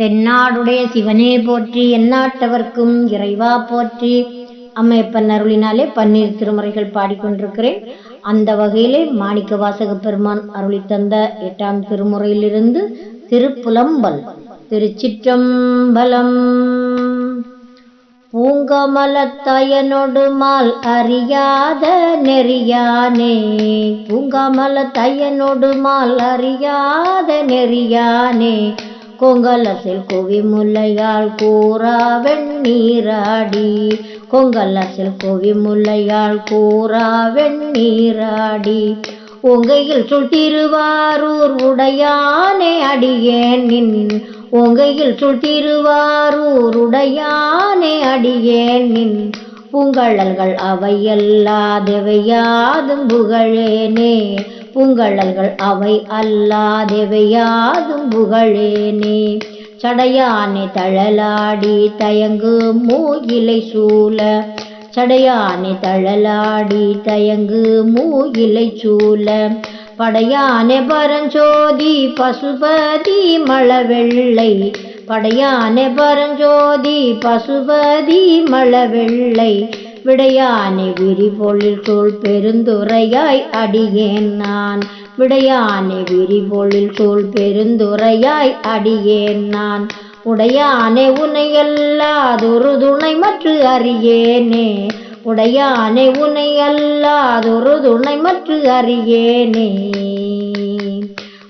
தென்னாடுடைய சிவனே போற்றி எந்நாட்டவர்க்கும் இறைவா போற்றி. அம்மையப்பன் அருளினாலே பன்னீர் திருமுறைகள் பாடிக்கொண்டிருக்கிறேன். அந்த வகையிலே மாணிக்க வாசக பெருமான் அருளி தந்த எட்டாம் திருமுறையிலிருந்து திருப்புலம்பல் திருச்சிற்றம்பலம். பூங்கமலத்தயனொடுமால் அறியாத நெறியானே பூங்கமலத்தயனொடுமால் அறியாத நெறியானே. கொங்கலசில் குவி முல்லையால் கூறா வெண்ணீராடி கொங்கலசில் குவி முல்லையால் கூறா வெண்ணீராடி உங்கையில் சுள் திருவாரூர் உடையானே அடியேன் நின் உங்கையில் சுள் திருவாரூர் உடையானே அடியேன் நின் பூங்கழல்கள் அவையல்லாதவையாதும் புகழேனே. பூங்கழல்கள் அவை அல்லாதவையாதும் புகழேனே. சடையானே தழலாடி தயங்கு மூகிலை சூழ. சடையானே தழலாடி தயங்கு மூகிலை சூழ. படையானே பரஞ்சோதி பசுபதி மழவெள்ளை படையானே பரஞ்சோதி பசுபதி மழவெள்ளை விடையானே விரிபொழில் சூழ் பெருந்துரையாய் அடியேன் நான். விடையானே விரிபொழில் சூழ் பெருந்துரையாய் அடியேன் நான். உடையானே உனையல்லாதொரு துணை மற்ற அறியேனே. உடையானே உனையல்லாதொரு துணை மற்ற அறியேனே.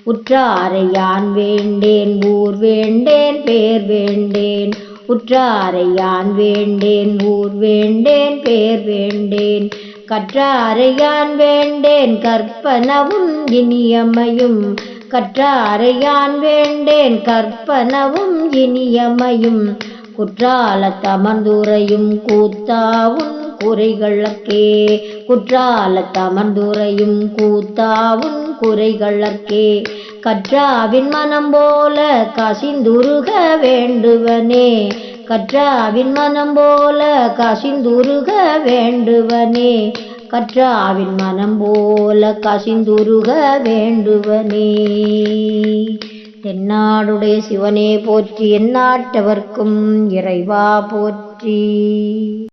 உற்றாரை யான் வேண்டேன் ஊர் வேண்டேன் பேர் வேண்டேன். உற்றாரை யான் வேண்டேன் ஊர் வேண்டேன் பேர் வேண்டேன். கற்றாரை யான் வேண்டேன் கற்பனவும் இனியமையும். கற்றாரை யான் வேண்டேன் கற்பனவும் இனியமையும். குற்றால தமர்ந்துரையும் கூத்தாவும் குறைகளக்கே குற்றால தமர்ந்துரையும் கூத்தாவும் குறைகளக்கே கற்றாவின் மனம் போல கசிந்துருக வேண்டுவனே. கற்றாவின் மனம் போல கசிந்துருக வேண்டுவனே. கற்றாவின் மனம் போல கசிந்துருக வேண்டுவனே. தென்னாடுடைய சிவனே போற்றி எந்நாட்டவர்க்கும் இறைவா போற்றி.